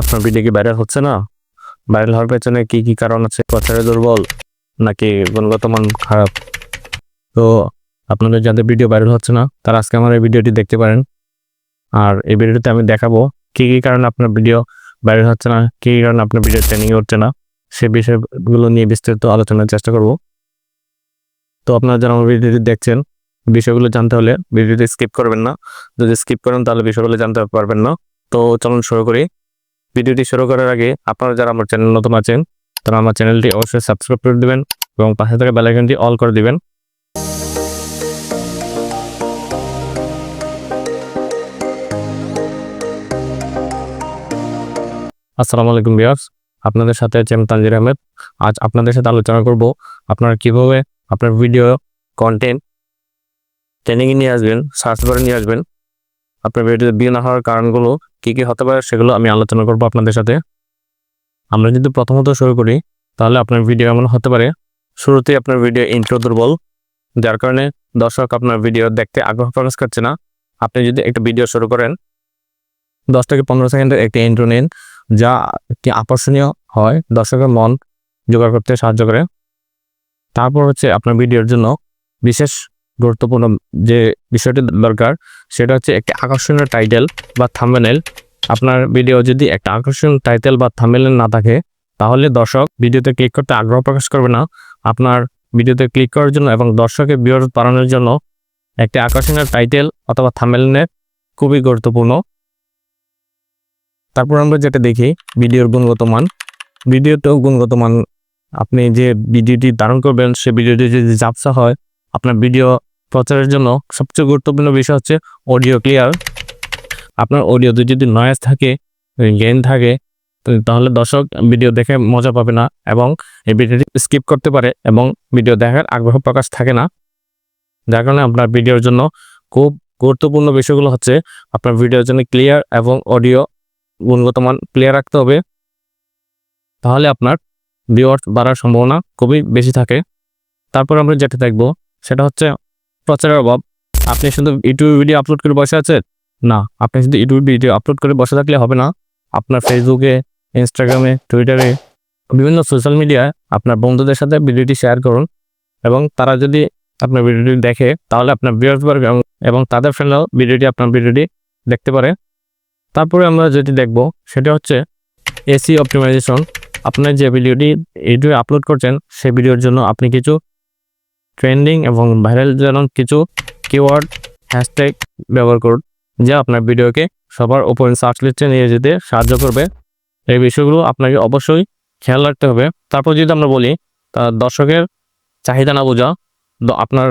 আপনার ভিডিও কি ভাইরাল হচ্ছে না? ভাইরাল হওয়ার পেছনে কি কি কারণ আছে? প্রচারে দুর্বল, নাকি গুণগত মান খারাপ? তো আপনাদের যাদের ভিডিও ভাইরাল হচ্ছে না, তারা আজকে আমার এই ভিডিওটি দেখতে পারেন। আর এই ভিডিওতে আমি দেখাবো কি কি কারণে আপনার ভিডিও ভাইরাল হচ্ছে না, কি কি কারণে আপনার ভিডিও ট্রেনিং হচ্ছে না, সে বিষয়গুলো নিয়ে বিস্তারিত আলোচনার চেষ্টা করব। তো আপনারা যারা আমার ভিডিওটি দেখছেন, বিষয়গুলো জানতে হলে ভিডিওটি স্কিপ করবেন না। যদি স্কিপ করেন, তাহলে বিষয়গুলো জানতে পারবেন না। তো চলুন শুরু করি। ভিডিওটি শুরু করার আগে আপনারা যারা আমার চ্যানেল নতুন আছেন, তারা আমার চ্যানেলটি অবশ্যই সাবস্ক্রাইব করে দেবেন এবং পাশে থাকা বেলাইকনটি অল করে দিবেন। আসসালামু আলাইকুম বিয়ার্স আপনাদের সাথে আছি আমি তানজির আহমেদ। আজ আপনাদের সাথে আলোচনা করব আপনারা কীভাবে আপনার ভিডিও কন্টেন্ট ট্রেনিংয়ে নিয়ে আসবেন সার্চ করে নিয়ে আসবেন আপনার ভিডিওতে বিয়ে না হওয়ার কারণগুলো কী কী হতে পারে সেগুলো আমি আলোচনা করব আপনাদের সাথে। আমরা যদি প্রথমত শুরু করি, তাহলে আপনার ভিডিও এমন হতে পারে। শুরুতেই আপনার ভিডিও ইন্ট্রো দুর্বল, যার কারণে দর্শক আপনার ভিডিও দেখতে আগ্রহ প্রকাশ করছে না। আপনি যদি একটা ভিডিও শুরু করেন, দশ থেকে পনেরো সেকেন্ডের একটি ইন্ট্রো নিন, যা একটি আকর্ষণীয় হয় দর্শকের মন জোগাড় করতে সাহায্য করে। তারপর হচ্ছে আপনার ভিডিওর জন্য বিশেষ গুরুত্বপূর্ণ যে বিষয়টি দরকার, সেটা হচ্ছে একটি আকর্ষণীয় টাইটেল বা থাম্বনেল আপনার ভিডিও যদি একটা আকর্ষণীয় টাইটেল বা থাম্বনেল না থাকে, তাহলে দর্শক ভিডিওতে ক্লিক করতে আগ্রহ প্রকাশ করবে না। আপনার ভিডিওতে ক্লিক করার জন্য এবং দর্শকের বিয়োর বাড়ানোর জন্য একটি আকর্ষণীয় টাইটেল অথবা থাম্বনেলের খুবই গুরুত্বপূর্ণ। তারপর আমরা যেটা দেখি ভিডিওর গুণগত মান। ভিডিওতেও গুণগত মান। আপনি যে ভিডিওটি ধারণ করবেন, সে ভিডিওটি যদি ঝাপসা হয়, আপনার ভিডিও প্রচারের জন্য সবচেয়ে গুরুত্বপূর্ণ বিষয় হচ্ছে অডিও ক্লিয়ার আপনার অডিওতে যদি নয়েজ থাকে গেন থাকে তাহলে দর্শক ভিডিও দেখে মজা পাবে না এবং এই ভিডিওটি স্কিপ করতে পারে এবং ভিডিও দেখার আগ্রহ প্রকাশ থাকে না। যার কারণে আপনার ভিডিওর জন্য খুব গুরুত্বপূর্ণ বিষয়গুলো হচ্ছে আপনার ভিডিওর জন্য ক্লিয়ার এবং অডিও গুণগত মান ক্লিয়ার রাখতে হবে। তাহলে আপনার ভিউয়ার্স বাড়ার সম্ভাবনা খুবই বেশি থাকে। তারপর আমরা যেটা দেখব, সেটা হচ্ছে প্রচারের অভাব। আপনি শুধু ইউটিউব ভিডিও আপলোড করে বসে আছেন? না, আপনি শুধু ইউটিউব ভিডিও আপলোড করে বসে থাকলে হবে না। আপনার ফেসবুকে ইনস্টাগ্রামে টুইটারে বিভিন্ন সোশ্যাল মিডিয়ায় আপনার বন্ধুদের সাথে ভিডিওটি শেয়ার করুন। এবং তারা যদি আপনার ভিডিওটি দেখে, তাহলে আপনার ভিউয়ার্স বাড়বে এবং- তাদের ফ্রেন্ডরাও ভিডিওটি আপনার ভিডিওটি দেখতে পারে। তারপরে আমরা যেটি দেখব, সেটা হচ্ছে এসি অপটিমাইজেশন আপনার যে ভিডিওটি ইউটিউবে আপলোড করছেন, সেই ভিডিওর জন্য আপনি কিছু ট্রেন্ডিং এবং ভাইরাল যেন কিছু কিওয়ার্ড হ্যাশট্যাগ ব্যবহার করুন, যা আপনার ভিডিওকে সবার ওপরে সার্চ লিস্টে নিয়ে যেতে সাহায্য করবে। এই বিষয়গুলো আপনাকে অবশ্যই খেয়াল রাখতে হবে। তারপর যদি আমরা বলি, তা দর্শকের চাহিদা না বোঝা আপনার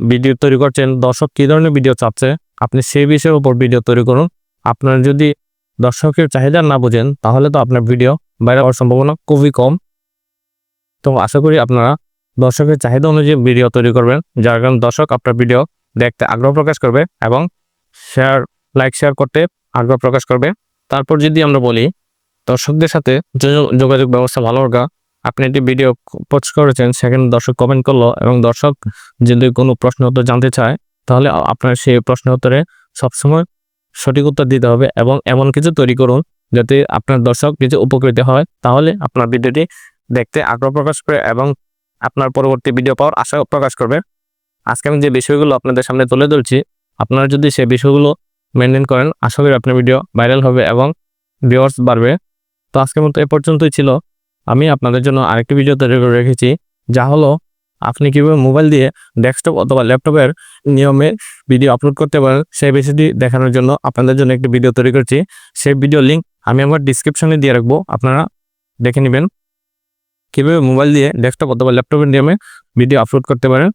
ভিডিও তৈরি করছেন, দর্শক কী ধরনের ভিডিও চাচ্ছে, আপনি সেই বিষয়ের উপর ভিডিও তৈরি করুন। আপনার যদি দর্শকের চাহিদা না বোঝেন, তাহলে তো আপনার ভিডিও বাইরে হওয়ার সম্ভাবনা খুবই কম। তো আশা করি আপনারা দর্শকের চাহিদা অনুযায়ী ভিডিও তৈরি করবেন। যার কারণে দর্শক আপনার ভিডিও দেখতে আগ্রহ প্রকাশ করবে এবং শেয়ার লাইক শেয়ার করতে আগ্রহ প্রকাশ করবে। তারপর যদি আমরা বলি, দর্শকদের সাথে যোগাযোগ ব্যবস্থা ভালো রাখা আপনি একটি ভিডিও পোস্ট করেছেন, সেখানে দর্শক কমেন্ট করল এবং দর্শক যদি কোনো প্রশ্ন উত্তর জানতে চায়, তাহলে আপনার সেই প্রশ্ন উত্তরে সবসময় সঠিক উত্তর দিতে হবে এবং এমন কিছু তৈরি করুন যাতে আপনার দর্শক কিছু উপকৃত হয়। তাহলে আপনার ভিডিওটি দেখতে আগ্রহ প্রকাশ করে এবং আপনার পরবর্তী ভিডিও পাওয়ার আশা প্রকাশ করবে। আজকে আমি যে বিষয়গুলো আপনাদের সামনে তুলে ধরছি, আপনারা যদি সেই বিষয়গুলো মেনটেন করেন, আশা করি আপনার ভিডিও ভাইরাল হবে এবং ভিউয়ার্স বাড়বে। তো আজকের মতো এ পর্যন্তই ছিল। আমি আপনাদের জন্য আরেকটি ভিডিও তৈরি করে রেখেছি, যা হলো আপনি কীভাবে মোবাইল দিয়ে ডেস্কটপ অথবা ল্যাপটপের নিয়মে ভিডিও আপলোড করতে পারেন, সেই বিষয়টি দেখানোর জন্য আপনাদের জন্য একটি ভিডিও তৈরি করছি। সেই ভিডিও লিঙ্ক আমি আমার ডিসক্রিপশনে দিয়ে রাখব, আপনারা দেখে নেবেন। কীভাবে মোবাইল দিয়ে ডেস্কটপ অথবা ল্যাপটপের নিয়মে ভিডিও আপলোড করতে পারেন,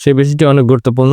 সেই বিষয়টি অনেক গুরুত্বপূর্ণ।